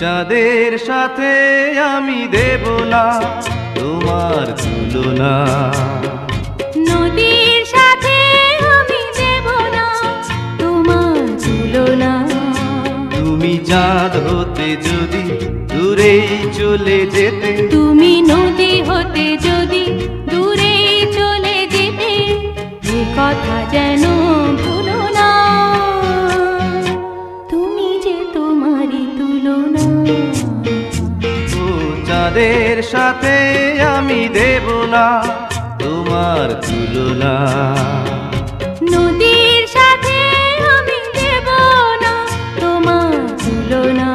চাঁদের সাথে আমি দেব না তোমার তুলনা নদীর সাথে আমি দেব না তোমার তুলনা তুমি চাঁদ হতে যদি দূরেই চলে যেতে তুমি নদী হতে যদি দূরে চলে যেতে কথা যেন ভুলো চাঁদের সাথে আমি দেব না তোমার তুলনা। নদীর সাথে আমি দেব না তোমার তুলনা।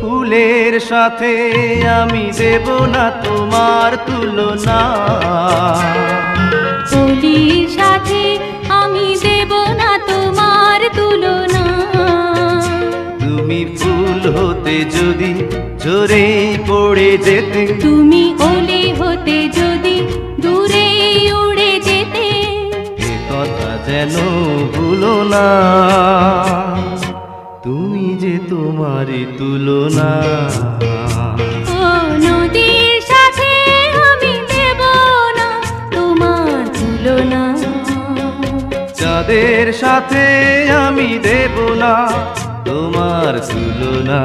ফুলের সাথে আমি দেব না তোমার তুলনা। হতে যদি জোরে পড়ে যেতে। তুমি ওলে হতে যদি দূরে উড়ে যেতে। এ কথা যেন ভুলো না। তুমি যে তোমারই তুলনা। চাঁদের সাথে আমি দেব না। তোমার তুলনা।